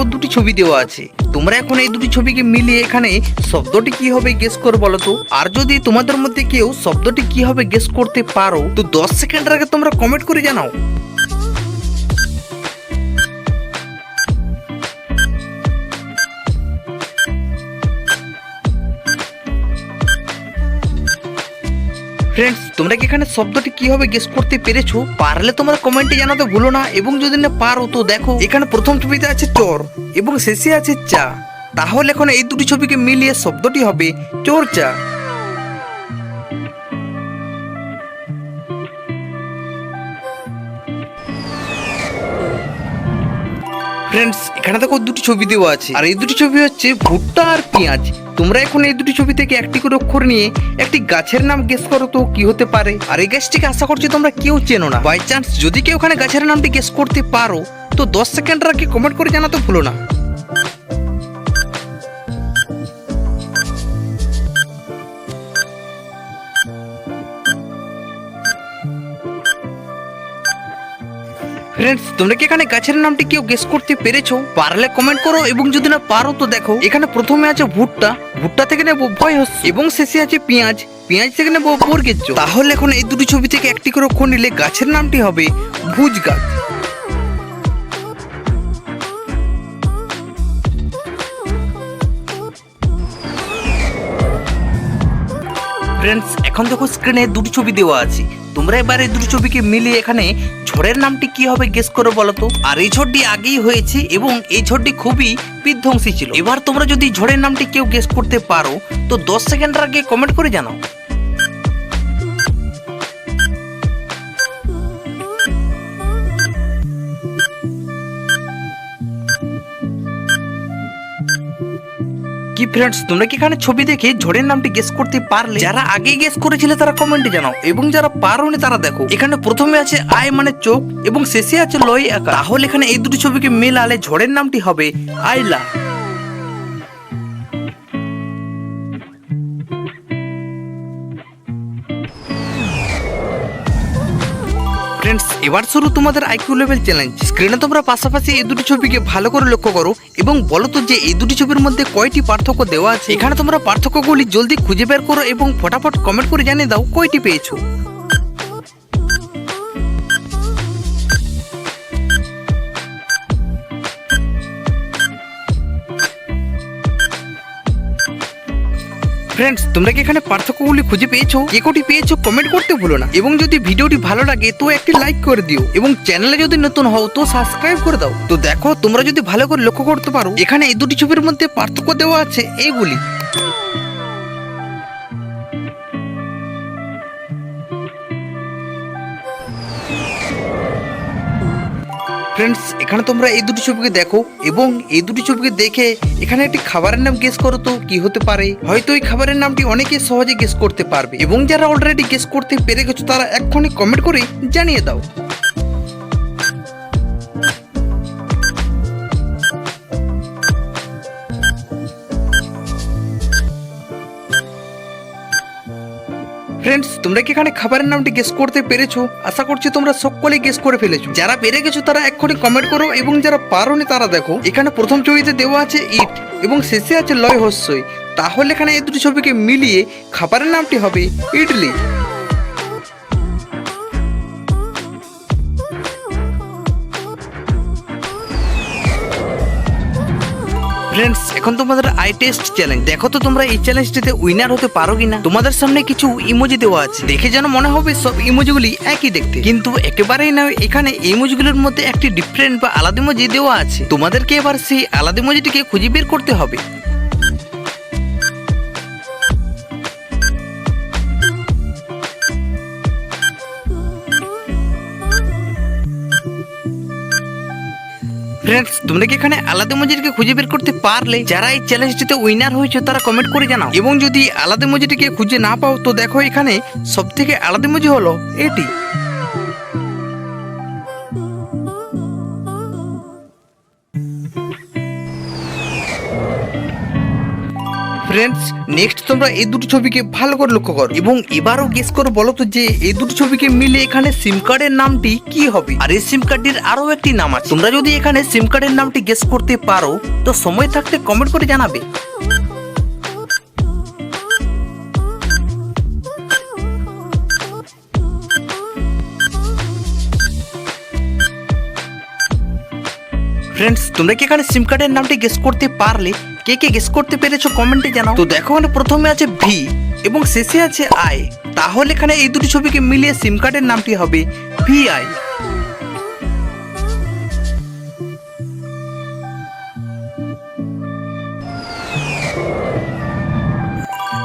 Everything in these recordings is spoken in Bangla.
দেখো, দুটি ছবি দেওয়া আছে। তোমরা এখন এই দুটি ছবিকে মিলিয়ে এখানে শব্দটি কি হবে গেস কর বলো তো? আর যদি তোমাদের মধ্যে কেউ শব্দটি কি হবে গেস করতে পারো, তো দশ সেকেন্ডের আগে তোমরা কমেন্ট করে জানাও। ফ্রেন্ডস তোমরা কি এখানে শব্দটি কীভাবে গেস করতে পেরেছ? পারলে তোমরা কমেন্টে জানাতে ভুলো না এবং যদি না পারো, তো দেখো, এখানে প্রথম ছবিতে আছে চোর এবং শেষে আছে চা। তাহলে এখন এই দুটি ছবিকে মিলিয়ে শব্দটি হবে চোর চা। ফ্রেন্ডস এখানে দেখো দুটি ছবি দেওয়া আছে। আর এই দুটি ছবি হচ্ছে ভুট্টা আর পেঁয়াজ। তোমরা এখন এই দুটি ছবি থেকে একটি করে অক্ষর নিয়ে একটি গাছের নাম গেস করো তো কি হতে পারে। আর এই গাছটিকে আশা করছি তোমরা কেউ চেনো না। বাই চান্স যদি কেউ ওখানে গাছের নামটি গেস করতে পারো, তো দশ সেকেন্ড আগে কমেন্ট করে জানাতে ভুলো না। ফ্রেন্ডস তোমরা কি এখানে গাছের নামটি কেউ গেস করতে পেরেছ? পারলে কমেন্ট করো, এবং যদি না পারো, তো দেখো, এখানে প্রথমে আছে ভুট্টা। ভুট্টা থেকে নেব ভয় হচ্ছে। এবং শেষে আছে পেঁয়াজ। পেঁয়াজ থেকে নেব বর্গের। তাহলে এখন এই দুটি ছবি থেকে একটি করে নিলে গাছের নামটি হবে ভুজ গাছ ফ্রেন্ডস এখন দেখো স্ক্রিনে দুটি ছবি দেওয়া আছে। তোমরা এবার দুটি ছবিকে মিলিয়ে এখানে ঝড়ের নামটি কি হবে গেস করো বলো তো? আর এই ঝড়টি আগেই হয়েছে এবং এই ঝড়টি খুবই বিধ্বংসী ছিল। এবার তোমরা যদি ঝড়ের নামটি কেউ গেস করতে পারো, তো দশ সেকেন্ড আগে কমেন্ট করে জানাও। কি ফ্রেন্ডস তোমরা কি এখানে ছবি দেখে ঝড়ের নামটি গেস করতে পারলে? যারা আগে গেস করেছিলে তারা কমেন্টে জানাও, এবং যারা পারোনি তারা দেখো। এখানে প্রথমে আছে আয় মানে চোখ, এবং শেষে আছে লয় একা তাহলে এখানে এই দুটি ছবিকে মেলালে ঝড়ের নামটি হবে আইলা। ফ্রেন্ডস এবার শুরু তোমাদের আইকিউ লেভেল চ্যালেঞ্জ স্ক্রিনে তোমরা পাশাপাশি এই দুটি ছবিকে ভালো করে লক্ষ্য করো এবং বলো তো যে এই দুটি ছবির মধ্যে কয়টি পার্থক্য দেওয়া আছে। এখানে তোমরা পার্থক্যগুলি জলদি খুঁজে বের করো এবং ফটাফট কমেন্ট করে জানিয়ে দাও কয়টি পেয়েছ। ফ্রেন্ডস তোমরা কি এখানে পার্থক্যগুলি খুঁজে পেয়েছ? কে কোটি পেয়েছ কমেন্ট করতে ভুলো না। এবং যদি ভিডিওটি ভালো লাগে, তো একটি লাইক করে দিও। এবং চ্যানেলে যদি নতুন হও, তো সাবস্ক্রাইব করে দাও। তো দেখো, তোমরা যদি ভালো করে লক্ষ্য করতে পারো, এখানে এই দুটি ছবির মধ্যে পার্থক্য দেওয়া আছে, এইগুলি। ফ্রেন্ডস এখানে তোমরা এই দুটি ছবিকে দেখো এবং এই দুটি ছবিকে দেখে এখানে একটি খাবারের নাম গেস করো তো, কি হতে পারে? হয়তো এই খাবারের নামটি অনেকে সহজে গেস করতে পারবে এবং যারা অলরেডি গেস করতে পেরে গেছো, তারা এক্ষুনি কমেন্ট করে জানিয়ে দাও। ফ্রেন্ডস তোমরা কি এখানে খাবারের নামটি গেস করতে পেরেছ? আশা করছি তোমরা সকলে গেস করে ফেলেছো। যারা পেরে গেছো, তারা এক্ষুনি কমেন্ট করো এবং যারা পারোনি, তারা দেখো। এখানে প্রথম ছবিতে দেওয়া আছে ইট এবং শেষে আছে লয় হস্যই। তাহলে এখানে এই দুটি ছবিকে মিলিয়ে খাবারের নামটি হবে ইডলি। ফ্রেন্ডস এখন তোমাদের আই টেস্ট চ্যালেঞ্জ দেখো তো তোমরা এই চ্যালেঞ্জটিতে উইনার হতে পারো কিনা। তোমাদের সামনে কিছু ইমোজি দেওয়া আছে। দেখে যেন মনে হবে সব ইমোজিগুলি একই দেখতে। কিন্তু একেবারেই না এখানে ইমোজিগুলোর মধ্যে একটি ডিফারেন্ট বা আলাদা ইমোজি দেওয়া আছে। তোমাদেরকে এবার সেই আলাদা ইমোজিটিকে খুঁজে বের করতে হবে। ফ্রেন্ডস তোমরা কি এখানে আলাদা মজুরিকে খুঁজে বের করতে পারলে? যারা এই চ্যালেঞ্জটিতে উইনার হয়েছে, তারা কমেন্ট করে জানাও। এবং যদি আলাদা মজুরিকে খুঁজে না পাও, তো দেখো এখানে সব থেকে আলাদা মজুরি হলো এটি। ফ্রেন্ডস নেক্সট তোমরা এই দুটো ছবিকে ভালো করে লক্ষ্য করো। এবং এবারও গেস করো বলো তো যে এই দুটো ছবিকে মিলে এখানে সিম কার্ডের নামটি কি হবে? আর এই সিম কার্ডটির আরও একটি নাম আছে। তোমরা যদি এখানে সিম কার্ডের নামটি গেস করতে পারো, তো সময় থাকতে কমেন্ট করে জানাবে। ফ্রেন্ডস তোমরা কি এখানে সিম কার্ডের নামটি গেস করতে পারলে? কে কে গেস করতে পেরেছ কমেন্টে জানাও। তো দেখো এখানে প্রথমে আছে ভি এবং শেষে আছে আই তাহলে এখানে এই দুটি ছবিকে মিলিয়ে সিম কার্ডের নামটি হবে ভি আই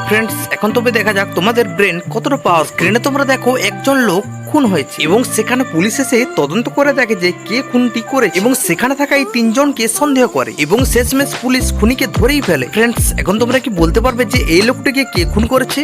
ফ্রেন্ডস এখন তবে দেখা যাক তোমাদের ব্রেন কতটা পাওয়ার স্ক্রিনে তোমরা দেখো একজন লোক খুন হয়েছে। এবং সেখানে পুলিশ এসে তদন্ত করে দেখে যে কে খুনটি করে এবং সেখানে থাকা এই তিনজনকে সন্দেহ করে। এবং শেষমেশ পুলিশ খুনিকে ধরেই ফেলে। ফ্রেন্ডস এখন তোমরা কি বলতে পারবে যে এই লোকটিকে কে খুন করেছে?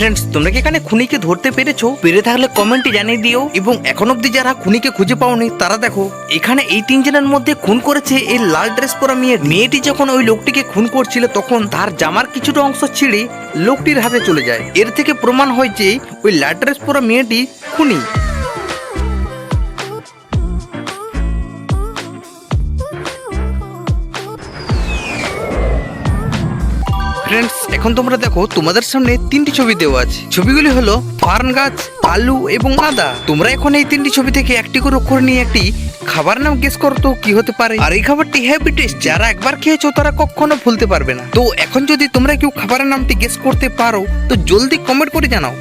ফ্রেন্ডস তোমরা কি এখানে খুনিকে ধরতে পেরেছ? পেরে থাকলে কমেন্টে জানিয়ে দিও। এবং এখন অব্দি যারা খুনিকে খুঁজে পাওনি, তারা দেখো, এখানে এই তিনজনের মধ্যে খুন করেছে এই লাল ড্রেস পরা মেয়ে। মেয়েটি যখন ওই লোকটিকে খুন করছিল, তখন তার জামার কিছুটা অংশ ছিঁড়ে লোকটির হাতে চলে যায়। এর থেকে প্রমাণ হয় যে, ওই লাল ড্রেস পরা মেয়েটি খুনি। এখন তোমরা দেখো, তোমাদের সামনে তিনটি ছবি দেওয়া আছে। ছবিগুলি হলো পান গাছ, আলু এবং আদা। তোমরা এখন এই তিনটি ছবি থেকে একটি করে অক্ষর নিয়ে একটি খাবার নাম গেস করতো কি হতে পারে। আর এই খাবারটি হ্যাপি টেস্ট যারা একবার খেয়েছো তারা কখনো ভুলতে পারবে না। তো এখন যদি তোমরা কেউ খাবারের নামটি গেস করতে পারো, তো জলদি কমেন্ট করে জানাও।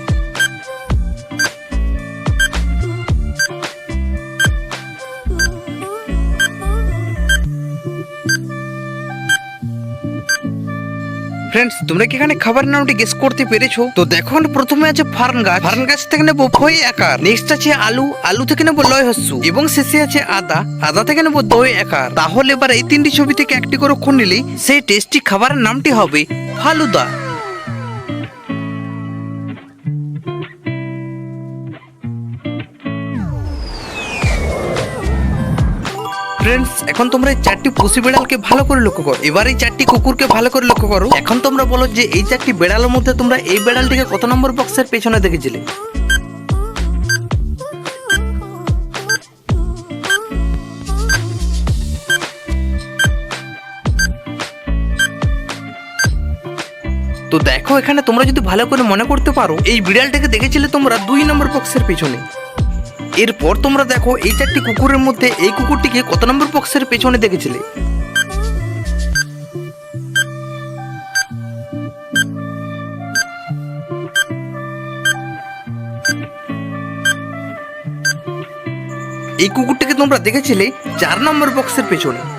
ফ্রেন্ডস তোমরা কি এখানে খাবারের নামটি গেস করতে পেরেছ? তো দেখো প্রথমে আছে ফার্ন গাছ। ফার্ন গাছ থেকে নেব ভয় একার। নেক্সট আছে আলু। আলু থেকে নেব লয় হস্যু। এবং শেষে আছে আদা। আদা থেকে নেব দই একার। তাহলে এবার এই তিনটি ছবি থেকে একটি করে খুন নিলেই সেই টেস্টি খাবারের নামটি হবে ফালুদা। ফ্রেন্ডস এখন তোমরা এই চারটি পুষি বিড়ালকে ভালো করে লক্ষ্য করো। এবার এই চারটি কুকুরকে ভালো করে লক্ষ্য করো। এখন তোমরা বলো যে এই চারটি বেড়ালের মধ্যে তোমরা এই বেড়ালটিকে কত নম্বর বক্সের পেছনে দেখেছিলে? তো দেখো, এখানে তোমরা যদি ভালো করে মনে করতে পারো, এই বিড়ালটাকে দেখেছিলে তোমরা দুই নম্বর বক্সের পেছনে। এরপর তোমরা দেখো এই চারটি কুকুরের মধ্যে এই কুকুরটিকে কত নম্বর বক্সের পেছনে দেখেছিলে? এই কুকুরটিকে তোমরা দেখেছিলে চার নম্বর বক্সের পেছনে।